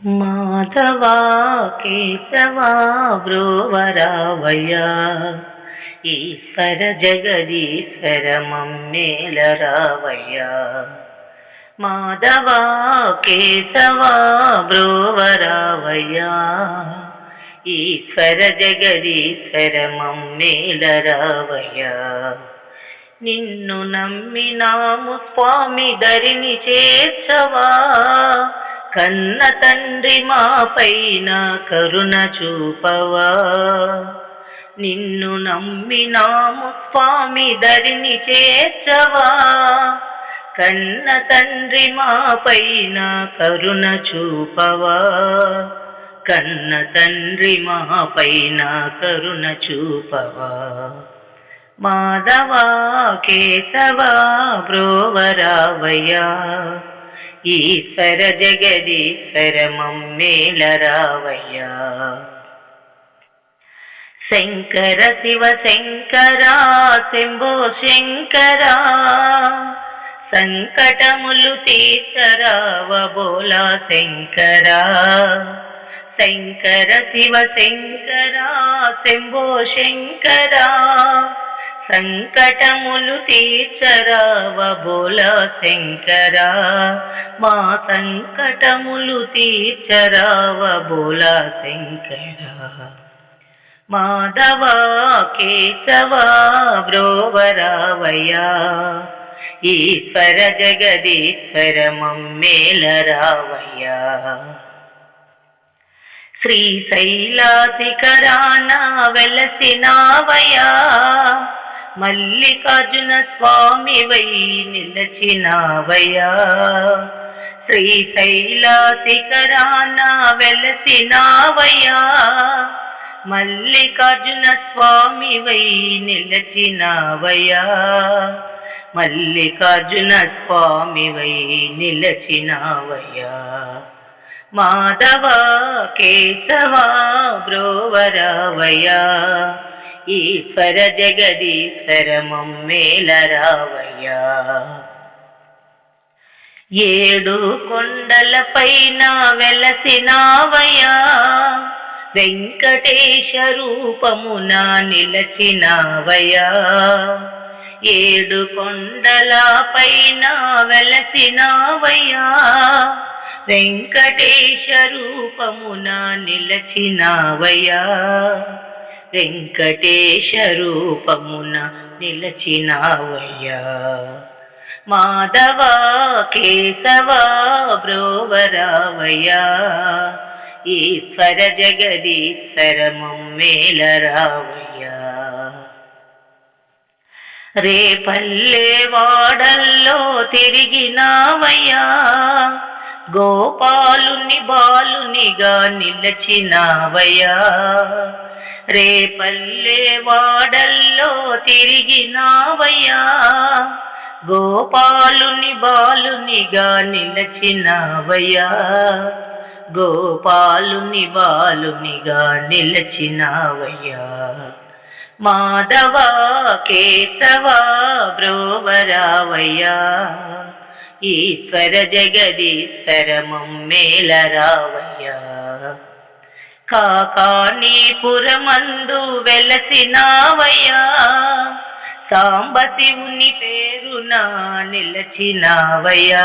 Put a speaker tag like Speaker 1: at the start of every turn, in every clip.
Speaker 1: మాధవా కేశవా బ్రోవరావయ్యా ఈశ్వర జగదీశ్వర మమ్మేలరావయ్యా మాధవా కేశవా బ్రోవరావయ్యా ఈశ్వర జగదీశ్వర మమ్మేలరావయ్యా నిన్ను నమ్మినాము స్వామి ధరిని చేర్చవా. కన్న తండ్రి మా పైన కరుణ చూపవా? నిన్ను నమ్మినాము స్వామి దరిని చేర్చవా? కన్న తండ్రి మా పైన కరుణ చూపవా? కన్న తండ్రి మా పైన కరుణ చూపవా? మాధవా కేశవా బ్రోవరావయ్యా ఈశ్వర జగదీశ్వర మమ్మేలరావయ్యా శంకర శివ శంకరా శంభో శంకరా సంకటములు తీర్చరావ బోలా శంకరా. శంకర శివ శంకరా శంభో శంకరా సంకటములు తీర్చరావబోల శంకరా. మా సంకటములు తీర్చరావబోల శంకరా. మాధవా కేశవా బ్రోవరావయ్యా ఈశ్వర జగదీశ్వర మమ్మేలరావయ్యా శ్రీశైలాశిఖరాణ వెలసినావయా మల్లికార్జున స్వామివై నిలచినావయ్యా. శ్రీశైలాశిఖరాన వెలసినావయ్యా. మల్లికార్జున స్వామివై నిలచినావయ్యా. మల్లికార్జున స్వామివై నిలచినావయ్యా. మాధవ కేశవ బ్రోవరావయ్యా. ఈశ్వర జగదీశ్వరమం మేలరావయ్యా ఏడు కొండలపైన వెలసినావయ్యా. వెంకటేశ రూపమున నిలచినావయ్యా. ఏడు కొండలపైన వెలసినావయ్యా. వెంకటేశ రూపమున నిలచినావయ్యా. వెంకటేశ రూపమున నిలచినావయ్యా. మాధవ కేశవ బ్రోవరావయ్యా. ఈశ్వర జగదీశ్వర మేలరావయ్యా రేపల్లె వాడల్లో తిరిగినావయ్యా. గోపాలుని బాలునిగా నిలచినావయ్యా. రేపల్లే వాడల్లో తిరిగినావయ్యా. గోపాలుని బాలునిగా నిలచినావయ్యా. గోపాలుని బాలునిగా నిలచినావయ్యా. మాధవ కేశవ బ్రోవరావయ్యా. ఈశ్వర జగదీశ్వర మమ్మేలరావయ్యా కాకానీపురమందు వెలసినావయ్యా. సాంబశివుని పేరున నిలచినావయ్యా.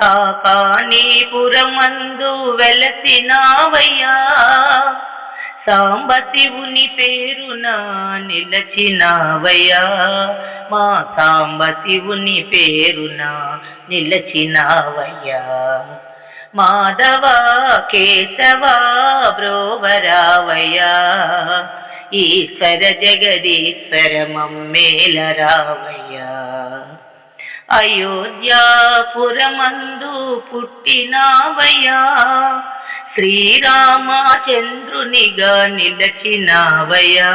Speaker 1: కాకానీపురమందు వెలసినావయ్యా. సాంబశివుని పేరున నిలచినావయ్యా. మా సాంబశివుని పేరున నిలచినావయ్యా. మాధవ కేశవ బ్రోవరావయ్యా. ఈశ్వర జగదీశ్వర మమ్మేలరావయ్యా అయోధ్యాపురమందు పుట్టినావయ్యా. శ్రీరామచంద్రునిగా నిలచినావయ్యా.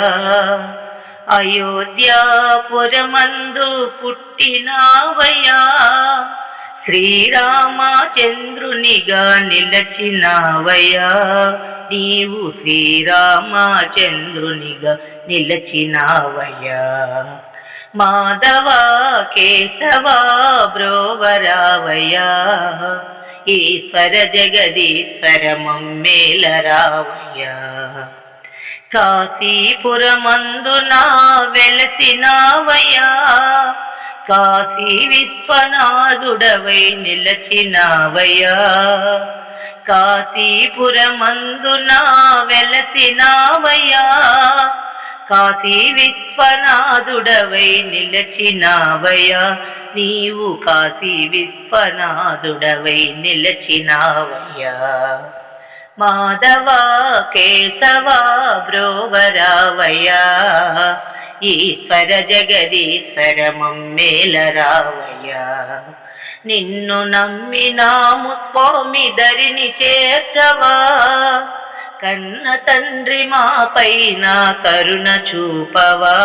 Speaker 1: అయోధ్యాపురమందు పుట్టినావయ్యా. శ్రీరామచంద్రునిగా నిలచినావయ్యా. నీవు శ్రీరామచంద్రునిగా నిలచినావయ్యా. మాధవ కేశవ బ్రోవరావయ్యా. ఈశ్వర జగదీశ్వర మమ్మేల రావయ్యా నా వెలసినావయ్యా. కాశీ విశ్వనాథుడవై నిలచినావయ్యా. కాశీపురమందునా వెలసినావయ్యా. కాశీ విశ్వనాథుడవై నిలచినావయ్యా. నీవు కాశీ విశ్వనాథుడవై నిలచినావయ్యా. మాధవ కేశవ బ్రోవరావయ్యా. ఈశ్వర జగదీశ్వర మమ్మేల రావయ్యా నిన్ను నమ్మినాము స్వామి ధరిని చేర్చవా? కన్న తండ్రి మాపై నా కరుణ చూపవా?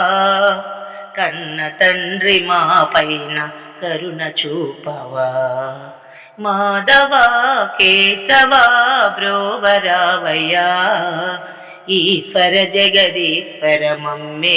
Speaker 1: కన్న తండ్రి మాపైన కరుణ చూపవా? మాధవ కేశవా బ్రోవరావయ్యా ఈశ్వర జగదీశ్వర మమ్మే